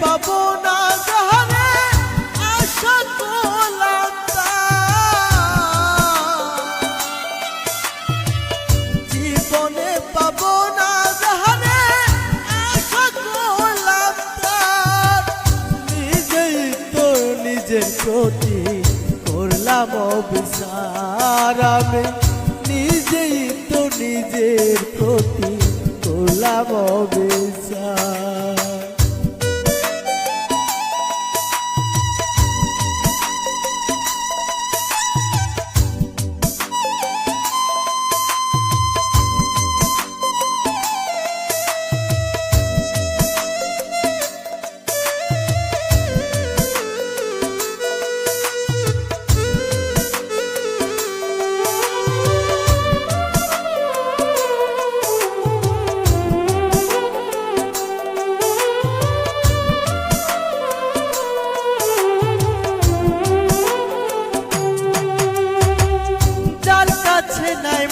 পাবো না শহরে জীবনে পাবো না শহরে নিজেই তো নিজের প্রতি করলাম অবিচার আমি। নিজেই তো নিজের প্রতি করলাম অবিচার।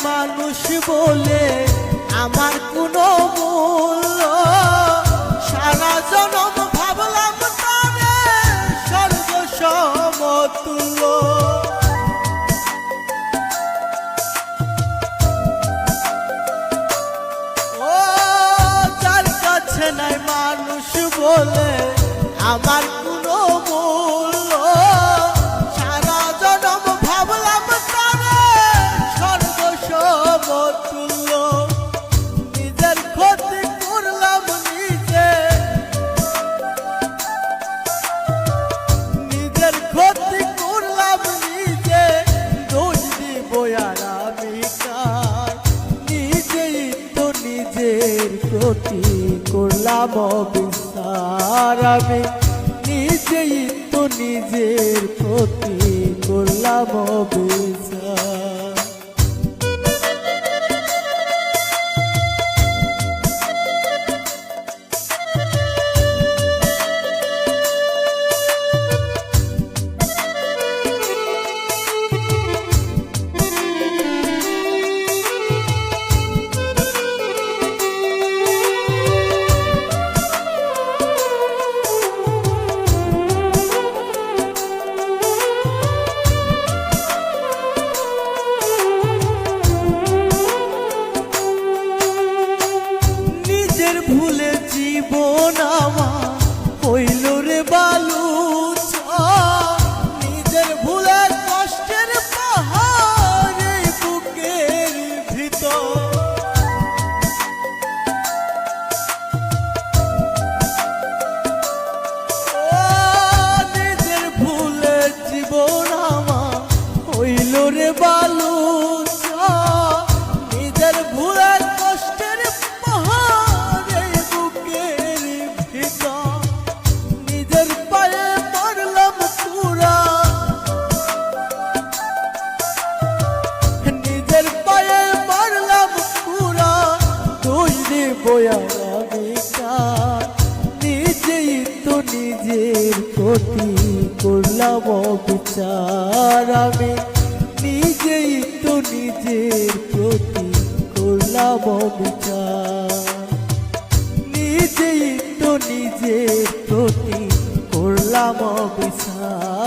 মানুষ বলে আমার কোনো মূল্য। সারা জনম ভাবলাম তারে স্বর্গ সমতুল্য ও, যার কাছে নাই মানুষ বলে আমার কোনো প্রতি করলাম বিস্তার আমি। নিজেই তো নিজের প্রতি করলাম বিচার নিজেই তো নিজের প্রতি করলাম বিচার আমি নিজেই তো নিজের প্রতি করলাম বিচার নিজেই তো নিজের প্রতি করলাম বিচার